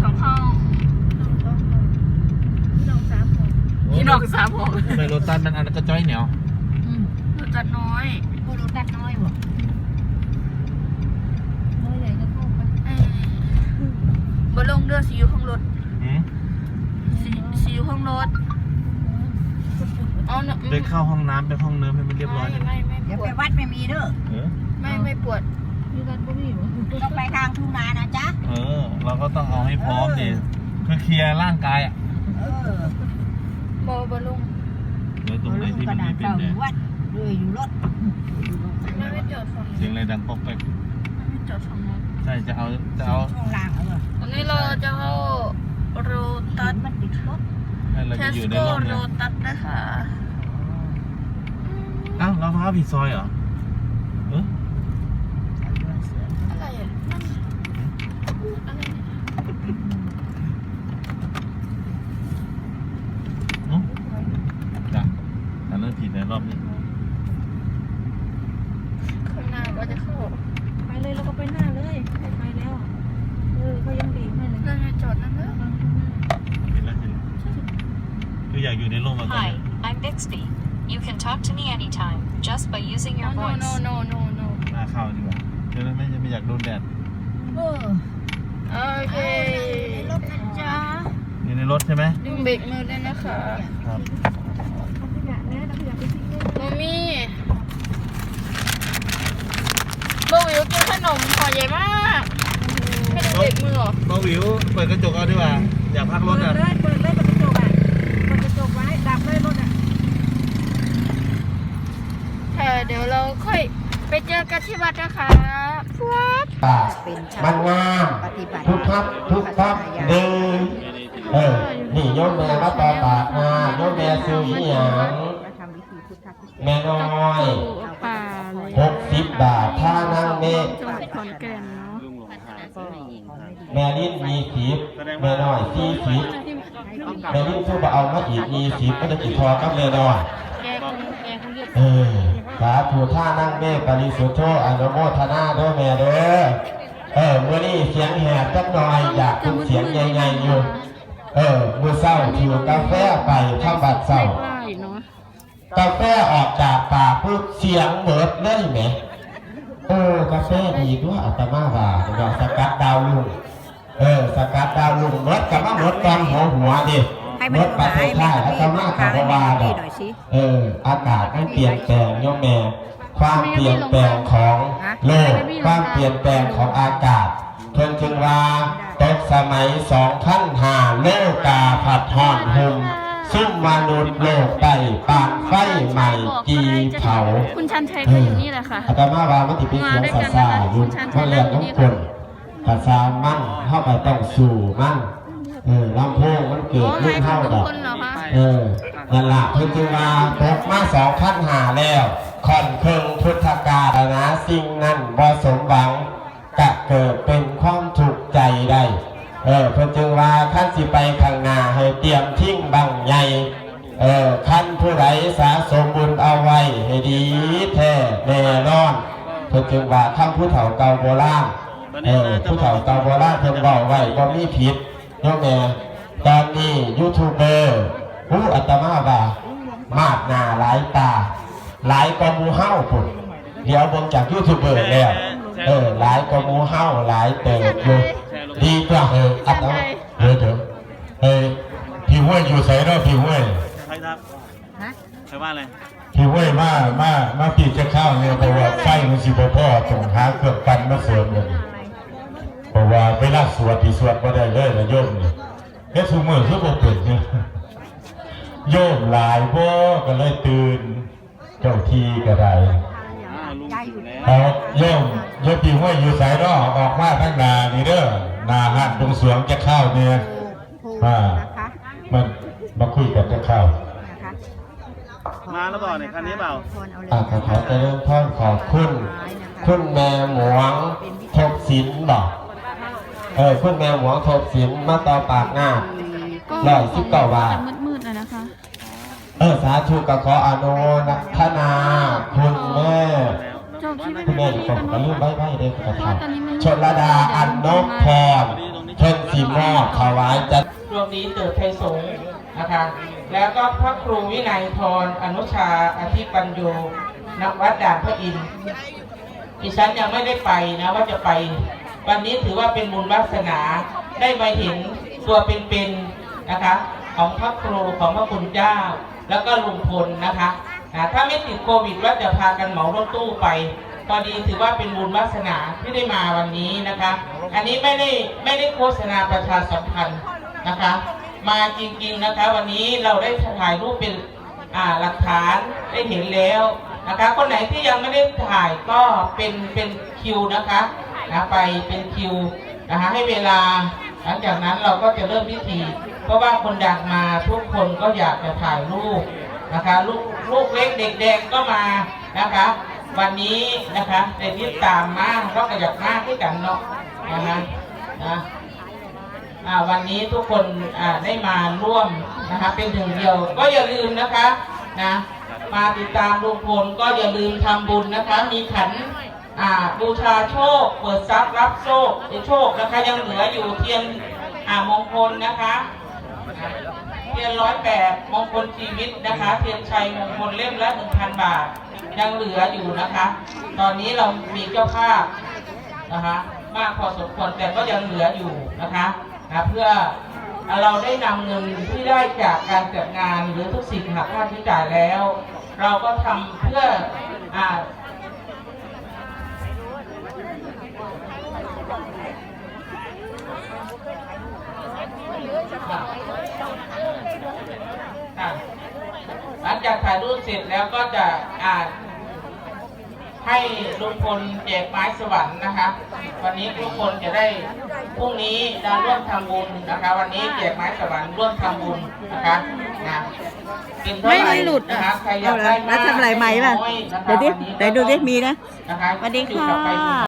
สองห้อง พี่น้องสามคนพี่น้องสามห้องทำไมโรตัสมันอันนั้นก็จ้อยเหนียวอืมรถจัดน้อยโอ้รถตัดน้อยบ่น้อยใหญ่ก็เข้าไปเอ้ยบนลงเรือสีอยู่ข้างรถหืมสีสีอยู่ข้างรถอ๋อไปเข้าห้องน้ำไปห้องเนื้อให้มันเรียบร้อยไม่เลยไม่ไม่เดี๋ยวปไปวดวัดไม่มีเด้อเออ ไม่ไม่ปวด มีกันก็มีบ่ต้องไปทางทุ่งนานะจ๊ะ เออ เราก็ต้องเอาให้พร้อมดิคือเคลียร์ร่างกายอะเออบอบลงเดี๋ยวตรงไหนที่กมัระนดามีษเป็นเก่าอแดยู่ดวัดเลยอยู่รถไม่ไม่จอดฝั่งเสียงอะไรดังป๊อกแป๊กไม่จอดฝั่งนู้นใช่จะเอาจะเอาช่วงล่างเออวันนี้เราจะเข้าโรตัสมันติดรถให้เราเทจะสอยู่ในโก้ร่มโรเนี่ยตัสนะคะอ้าวเราพาผิดซอยเหรอเออ อะไรอะนั่นอะไรเนี่ย เอ้าจ้ะ แต่เริ่มผิดในรอบนี้ข้างหน้าก็จะเข้าไปเลยแล้วก็ไปหน้าเลยไปแล้วเออเขายังดีให้เลยเรื่องจะจอดนั่นเนอะเห็นแล้วเห็นแล้วคืออยากอยู่ในร่มมาตอน Hi, นี้ I'm Bixby. You can talk to me anytime just by using your โน voice. โนโนโนโนหน้าเข้าดีกว่าเดี๋ยวไม่ไม่อยากโดนแดดเออโอเคในรถนะจ๊ะอยู่ในรถใช่ไหมดึงเบรกมือด้วยนะคะ ครับ มมี่โบวิวกินขนมห่อใหญ่มากไม่ดึงเบรกมือเหรอน้องวิวเปิดกระจกเอาดีกว่า อยากพักรเปิถดอะ เลยเปิดเลยกับกระจกอะเปิดกระจกไว้ดับเลยรถอะค่ะเดี๋ยวเราค่อยไปเจอกันที่วัดนะคะพวดป่าเป็นชามันงามปฏิบัติทุกทับทุกทับเดินเออนี่โยมแม่มาต่อปากมาโยมแม่ซื้ออีหยังมาท แม่น้อยป่าเลยหกสิบบาทถ้านั่งเมฆจังหวัดขอนแก่นเนาะแม่ลิ้นมีสิบแม่น้อยสี่สิบแม่ลิ้นสู้มาเอามาอีกมีสิบก็จะติดทอกับแม่น้อยแกคงแกคงเรียกเออสาธุท่านั่งเมฆปริสุทธโธอนุโมทนาเด้อแม่เด้อเออมื่อนี้เสียงแหบจักหน่อยอยากเป็นเสียงใหญ่ๆอยู่ เออมือเศร้าถือกาแฟไปข้าวบัดเศร้าไหว้เนาะ กาแฟออกจากปากปุ๊บเสียงเหมิดเลยไหมเออกาแฟดีด้วยอาตมาว่าเดี๋ยวสกัดดาวลุงเออสกัดดาวลุงเหมิดกับว่าเหมิดกองหัวหัวดิให้เหมันมิดประเทศไทยอาตมากับว่าดอกหน่อยสิเออ อากาศมันเปลี่ยนแปลงโยมแม่ความเปลี่ยนแปลงของโลกความเปลี่ยนแปลงของอากาศเพิ่นจึงว่าตกสมัยสองขั้นหาโลกาผัดห่อนหุม ซุ่มมนุษย์โลกไต่ปากไฟใหม่จีเผาคุณชันชัยก็อยู่นี่แหละค่ะอาตมาว่ามันติเป็นเสียงภาษาอยู่มันเรียนน้ำคนภาษามั่นเข้าไปต้องสู่มั่นเออลำโพงมันเกิโอ้ดไม่ขึ้นขอเท่าบดอกคุณเหรอคะเออนั่นละเพิ่นจึงมาตกมาสองขั้นหาแล้วคอนเคิงพุทธกาลนะสิ่งนั้นบ่สมหวังกะเกิดเป็นความถูกข์ใจได้ เออเพิ่นจึงว่าขั้นสิไปข้างหน้าให้เตรียมทิ้งบังใหญ่เออขั้นผู้ใดสะสมบุญเอาไว้ให้ดีแท้แน่นอนเพิ่นจึงว่าคำผู้เฒ่าเก่าโบราณเออผู้เฒ่าเก่าโบราณเพิ่นเว้าไว้บ่มีผิดโยมแม่ตอนนี้ยูทูบเบอร์ผู้อัตมาว่ามากหน้าหลายตา หลายกว่ามูเฮ้าพุ่นเดี๋ยวเบิ่งจากยูทูบเบอร์แล้วเออหลายกว่ามูเฮ้าหลายเติบอยู่ ดีกว่าเอออัตมาเออเดี๋ยวเออพี่ห้วยอยู่ไสเนาะพี่ห้วยใครครับฮะใครว่าอะไรพี่ห้วยมามามาพี่จะเข้าเนี่ยเพราะว่าไฟมันสิบพ่อต้องหาเครื่องปั่นมาเสริมเลยเพราะว่าเวลาสวดที่สวดบ่ได้เลยนะโยมเนี่เฮ็ดซุมื้อคือบ่เป็นเนี่ยโยมหลายบ่ก็เลยตื่นเจ้าที่ก็ได้ เอาโยมโยมพี่ห้วยอยู่ไสเนาะออกมาทางหน้านี่เด้อหน้าห้านตรงสวงจะเข้าเนี่ยภูอ่านะคะมันมาคุยกันจะเข้านะคะมาแล้วเปล่าเนี่ยคันนี้เปล่าพรเอาเลยอ่าขอขอเจริญพรขอบคุณ คุณแม่หมวงทบศิลป์บอกเออคุณแม่หมวงทบศิลป์มาต่อปากหน้าร้อยสิบเก้าบาทมืดๆนะนะคะ เออสาธุกับขออนุนะทนา คุณแม่ จบคลิปคุณไว้แม่ตรงอีนี้กคนกันก็เนาะลืมใบใบเด้อขอเพราะทาว่าตอนนี้มันชนระดาอันนกพรเพิ่นสีมอบถวายจัดรวมนี้เติบไทยสงฆ์นะคะ แล้วก็พระครูวินัยทรอนุชาอธิปัญโยณวัดด่านพระอินทร์ดิฉันยังไม่ได้ไปนะว่าจะไป วันนี้ถือว่าเป็นบุญวาสนาได้มาเห็นตัวเป็นๆนะคะ ของพระครูของพระคุณเจ้า แล้วก็ลุงพลนะคะ นะถ้าไม่ติดโควิดว่าจะพากันเหมารถตู้ไปพอดีถือว่าเป็นบุญวาสนาที่ได้มาวันนี้นะคะ อันนี้ไม่ได้ไม่ได้โฆษณาประชาสัมพันธ์นะคะ มาจริงๆนะคะ วันนี้เราได้ถ่ายรูปเป็นอ่าหลักฐานได้เห็นแล้วนะคะ คนไหนที่ยังไม่ได้ถ่ายก็เป็นเป็นคิวนะคะนะไปเป็นคิวนะคะให้เวลา หลังจากนั้นเราก็จะเริ่มพิธี เพราะว่าคนดังมาทุกคนก็อยากจะถ่ายรูป นะคะลูกลูกเล็กเด็กแดงก็มานะคะวันนี้นะคะเด็กที่ตามมาเราก็อยากมาด้วยกันเนาะนะคะนะอ่าวันนี้ทุกคนอ่าได้มาร่วมนะคะเป็นหนึ่งเดียว ก็อย่าลืมนะคะนะมาติดตามลุงพลก็อย่าลืมทำบุญนะคะ มีขันอ่าบูชาโชค เปิดทรัพย์รับโชคโชคนะคะยังเหลืออยู่เทียนอ่ามงคลนะคะ 8มงคลชีวิตนะคะเพียงชัยมงคลเล่มละ 1,000 บาท ยังเหลืออยู่นะคะ ตอนนี้เรามีเจ้าภาพนะคะมากพอสมควรแต่ก็ยังเหลืออยู่นะคะนะเพื่อเราได้นำเงินที่ได้จากการจัดงานหรือทุกสิ่งหักค่าใช้จ่ายแล้ว เราก็ทำเพื่ออ หลังจากถ่ายรูปเสร็จแล้วก็จะอ่าให้ลุงพลแจกไม้สวรรค์นะคะวันนี้ทุกคนจะได้พรุ่งนี้เราร่วมทำบุญนะคะ วันนี้แจกไม้สวรรค์ร่วมทำบุญนะคะนะเป็นเท่าไหร่นะคะใครอยากได้มากแล้วทำอะไรไหมล่ะน้อยนะคะเดี๋ยวดิวันนี้ไหนดูดิมีนะนะคะสวัสดีที่กลับไปค่ะ